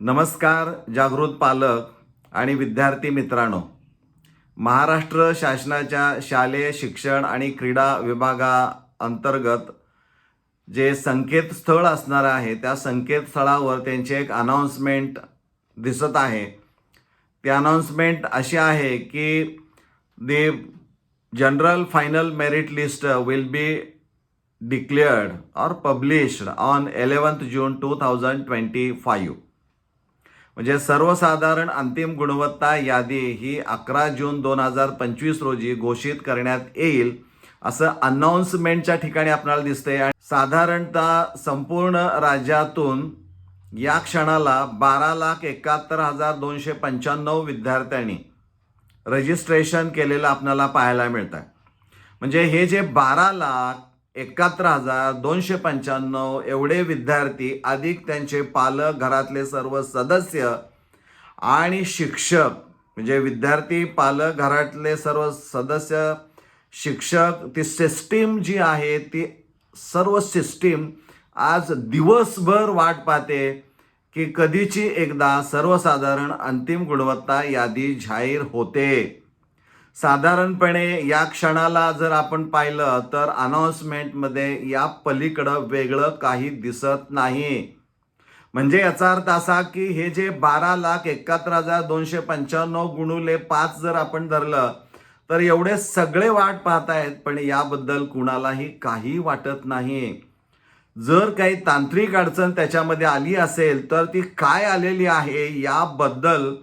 नमस्कार जागृत पालक आणि विद्यार्थी मित्रांनो. महाराष्ट्र शासनाच्या शालेय शिक्षण आणि क्रीडा विभागाअंतर्गत जे संकेतस्थळ असणार आहे त्या संकेतस्थळावर त्यांची एक अनाऊन्समेंट दिसत आहे. ती अनाऊन्समेंट अशी आहे की the general final merit list will be declared or published on eleventh June two thousand twenty five म्हणजे सर्वसाधारण अंतिम गुणवत्ता यादी ही अकरा जून दोन हजार पंचवीस रोजी घोषित करण्यात येईल असं अनाऊन्समेंटच्या ठिकाणी आपल्याला दिसते आणि साधारणतः संपूर्ण राज्यातून या क्षणाला बारा लाख एकाहत्तर हजार दोनशे पंच्याण्णव विद्यार्थ्यांनी रजिस्ट्रेशन केलेलं आपल्याला पाहायला मिळतं म्हणजे हे जे बारा लाख एकाहत्तर हजार दोनशे पंच्याण्णव एवढे विद्यार्थी अधिक त्यांचे पालक घरातले सर्व सदस्य आणि शिक्षक म्हणजे विद्यार्थी पालक घरातले सर्व सदस्य शिक्षक ती सिस्टीम जी आहे ती सर्व सिस्टीम आज दिवसभर वाट पाहते की कधीची एकदा सर्वसाधारण अंतिम गुणवत्ता यादी जाहीर होते. साधारणपणे या क्षणाला जर आपण पाहिलं तर अनाऊन्समेंटमध्ये या पलीकडं वेगळं काही दिसत नाही. म्हणजे याचा अर्थ असा की हे जे बारा लाख एकाहत्तर हजार दोनशे पंच्याण्णव गुणुले पाच जर आपण धरलं तर एवढे सगळे वाट पाहतायत पण याबद्दल कुणालाही काही वाटत नाही. जर काही तांत्रिक अडचण त्याच्यामध्ये आली असेल तर ती काय आलेली आहे याबद्दल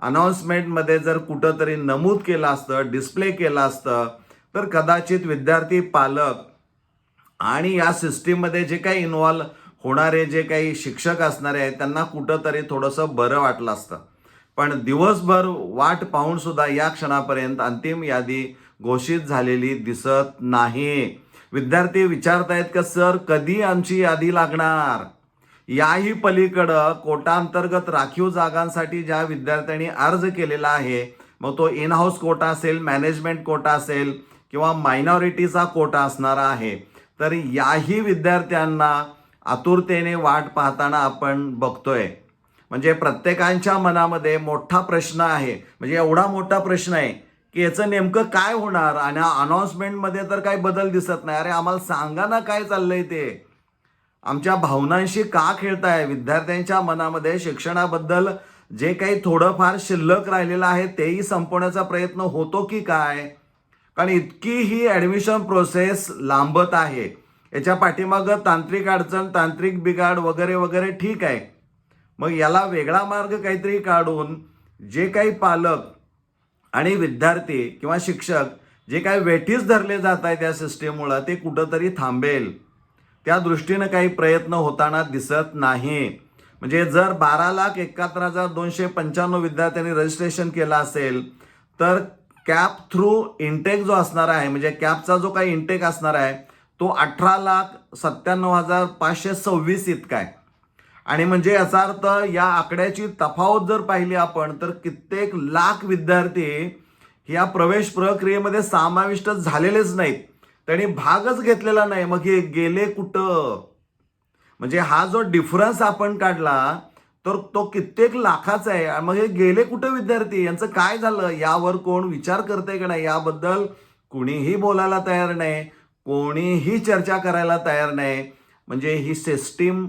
अनाऊन्समेंटमध्ये जर कुठंतरी नमूद केलं असतं डिस्प्ले केलं असतं तर कदाचित विद्यार्थी पालक आणि या सिस्टीममध्ये जे काही इन्व्हॉल्व होणारे जे काही शिक्षक असणारे आहेत त्यांना कुठंतरी थोडंसं बरं वाटलं असतं. पण दिवसभर वाट पाहून सुद्धा या क्षणापर्यंत अंतिम यादी घोषित झालेली दिसत नाही. विद्यार्थी विचारतायत का सर कधी आमची यादी लागणार? याही पलीकडं कोटांतर्गत राखीव जागांसाठी ज्या विद्यार्थ्यांनी अर्ज केलेला आहे मग तो इन हाऊस कोटा असेल मॅनेजमेंट कोटा असेल किंवा मायनॉरिटीचा कोटा असणारा आहे तर याही विद्यार्थ्यांना आतुरतेने वाट पाहताना आपण बघतोय. म्हणजे प्रत्येकांच्या मनामध्ये मोठा प्रश्न आहे. म्हणजे एवढा मोठा प्रश्न आहे की याचं नेमकं काय होणार? आणि अनाऊन्समेंटमध्ये तर काही बदल दिसत नाही. अरे आम्हाला सांगा ना काय चाललंय ते. आमच्या भावनांशी का खेळताय? विद्यार्थ्यांच्या मनामध्ये शिक्षणाबद्दल जे काही थोडंफार शिल्लक राहिलेलं आहे तेही संपवण्याचा प्रयत्न होतो की काय? कारण इतकी ही ॲडमिशन प्रोसेस लांबत आहे. याच्या पाठीमागं तांत्रिक अडचण तांत्रिक बिघाड वगैरे वगैरे ठीक आहे. मग याला वेगळा मार्ग काहीतरी काढून जे काही पालक आणि विद्यार्थी किंवा शिक्षक जे काही वेठीस धरले जात आहेत या सिस्टीममुळं ते कुठंतरी थांबेल. त्या दृष्टीनं काही प्रयत्न होताना दिसत नाही. म्हणजे जर बारा लाख एकाहत्तर हजार दोनशे पंच्याण्णव विद्यार्थ्यांनी रजिस्ट्रेशन केलं असेल तर कॅप थ्रू इंटेक जो असणार आहे म्हणजे कॅपचा जो काही इंटेक असणार आहे तो अठरा लाख सत्त्याण्णव हजार पाचशे सव्वीस इतका आहे. आणि म्हणजे याचा अर्थ या आकड्याची तफावत जर पाहिली आपण तर कित्येक लाख विद्यार्थी या प्रवेश प्रक्रियेमध्ये समाविष्ट झालेलेच नाहीत. त्यांनी भागच घेतलेला नाही. मग हे गेले कुठं? म्हणजे हा जो डिफरन्स आपण काढला तर तो कित्येक लाखाचा आहे. आणि मग हे गेले कुठं विद्यार्थी? यांचं काय झालं? यावर कोण विचार करते का नाही? याबद्दल कुणीही बोलायला तयार नाही. कोणीही चर्चा करायला तयार नाही. म्हणजे ही सिस्टीम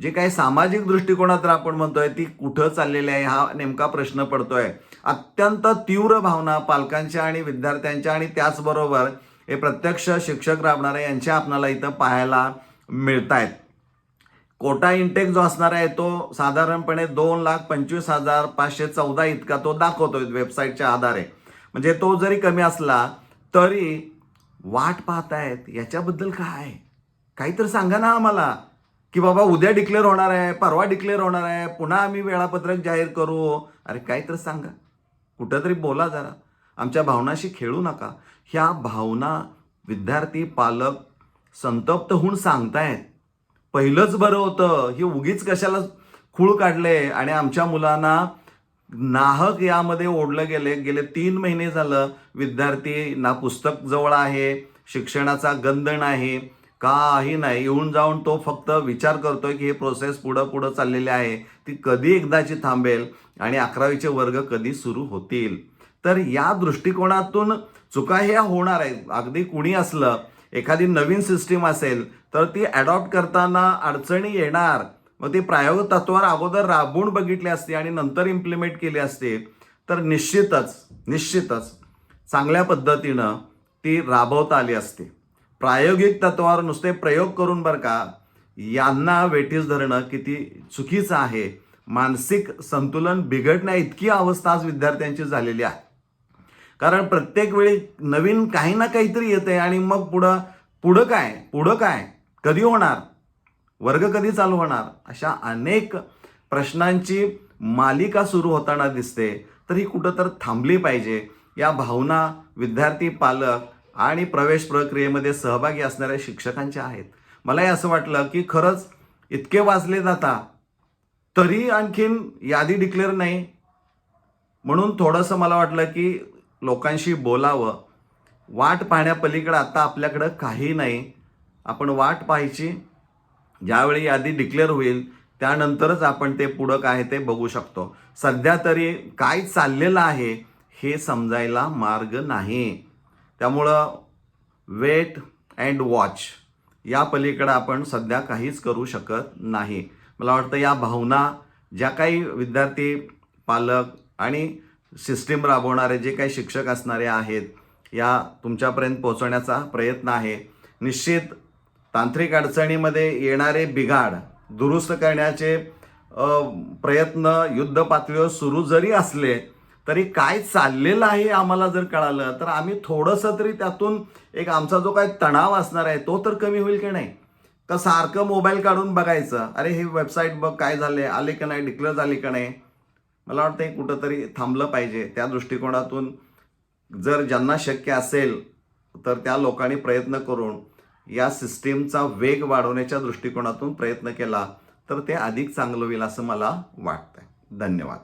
जे काही सामाजिक दृष्टिकोनात आपण म्हणतोय ती कुठं चाललेली आहे? हा नेमका प्रश्न पडतोय. अत्यंत तीव्र भावना पालकांच्या आणि विद्यार्थ्यांच्या आणि त्याचबरोबर हे प्रत्यक्ष शिक्षक राबणारे यांच्या आपणाला इथं पाहायला मिळत आहेत कोटा इंटेक जो असणार आहे तो साधारणपणे दोन लाख पंचवीस हजार पाचशे चौदा इतका तो दाखवतोय वेबसाईटच्या आधारे. म्हणजे तो जरी कमी असला तरी वाट पाहतायत. याच्याबद्दल काय? काहीतरी सांगा ना आम्हाला. की बाबा उद्या डिक्लेअर होणार आहे परवा डिक्लेअर होणार आहे पुन्हा आम्ही वेळापत्रक जाहीर करू. अरे काहीतरी सांगा. कुठंतरी बोला जरा. आमच्या भावनाशी खेळू नका. ह्या भावना विद्यार्थी पालक संतप्त होऊन सांगतायत. पहिलंच बरं होतं. हे उगीच कशाला खूळ काढले? आणि आमच्या मुलांना नाहक यामध्ये ओढलं गेले. गेले तीन महिने झालं विद्यार्थी ना पुस्तक जवळ आहे शिक्षणाचा गंध नाही काही नाही. येऊन जाऊन तो फक्त विचार करतोय की हे प्रोसेस पुढं पुढं चाललेली आहे. ती कधी एकदाची थांबेल? आणि अकरावीचे वर्ग कधी सुरू होतील? तर या दृष्टिकोनातून चुका ह्या होणार आहेत. अगदी कुणी असलं एखादी नवीन सिस्टीम असेल तर ती ॲडॉप्ट करताना अडचणी येणार. मग ती प्रायोगिक तत्वावर अगोदर राबवून बघितली असती आणि नंतर इम्प्लिमेंट केली असते तर निश्चितच निश्चितच चांगल्या पद्धतीनं ती राबवता आली असते. प्रायोगिक तत्वावर नुसते प्रयोग करून बरं का यांना वेठीस धरणं किती चुकीचं आहे. मानसिक संतुलन बिघडण्या इतकी अवस्था आज विद्यार्थ्यांची झालेली आहे. कारण प्रत्येक वेळी नवीन काही ना काहीतरी येते आणि मग पुढं पुढं काय पुढं काय कधी होणार वर्ग कधी चालू होणार अशा अनेक प्रश्नांची मालिका सुरू होताना दिसते. तर ही कुठं तर थांबली पाहिजे. या भावना विद्यार्थी पालक आणि प्रवेश प्रक्रियेमध्ये सहभागी असणाऱ्या शिक्षकांच्या आहेत. मलाही असं वाटलं की खरंच इतके वाचले जाता तरी आणखीन यादी डिक्लेअर नाही. म्हणून थोडंसं मला वाटलं की लोकांशी बोलावं. वाट पाहण्यापलीकडं आता आपल्याकडं काही नाही. आपण वाट पाहायची. ज्यावेळी यादी डिक्लेअर होईल त्यानंतरच आपण ते पुढं काय ते बघू शकतो. सध्या तरी काय चाललेलं आहे हे समजायला मार्ग नाही. त्यामुळं वेट अँड वॉच या पलीकडं आपण सध्या काहीच करू शकत नाही. मला वाटतं या भावना ज्या काही विद्यार्थी पालक आणि सिस्टीम राबवणारे जे काही शिक्षक असणारे आहेत या तुमच्यापर्यंत पोहोचवण्याचा प्रयत्न आहे. निश्चित तांत्रिक अडचणीमध्ये येणारे बिघाड दुरुस्त करण्याचे प्रयत्न युद्ध पातळीवर सुरू जरी असले तरी काय चाललेलं आहे आम्हाला जर कळालं तर आम्ही थोडंसं तरी त्यातून एक आमचा जो काय तणाव असणार आहे तो तर कमी होईल की नाही? का सारखं मोबाईल काढून बघायचं अरे हे वेबसाईट बघ काय झाले आले का नाही डिक्लेअर झाले का नाही? मला वाटतं हे कुठंतरी थांबलं पाहिजे. त्या दृष्टिकोनातून जर ज्यांना शक्य असेल तर त्या लोकांनी प्रयत्न करून या सिस्टीमचा वेग वाढवण्याच्या दृष्टिकोनातून प्रयत्न केला तर ते अधिक चांगलं होईल असं मला वाटतं धन्यवाद.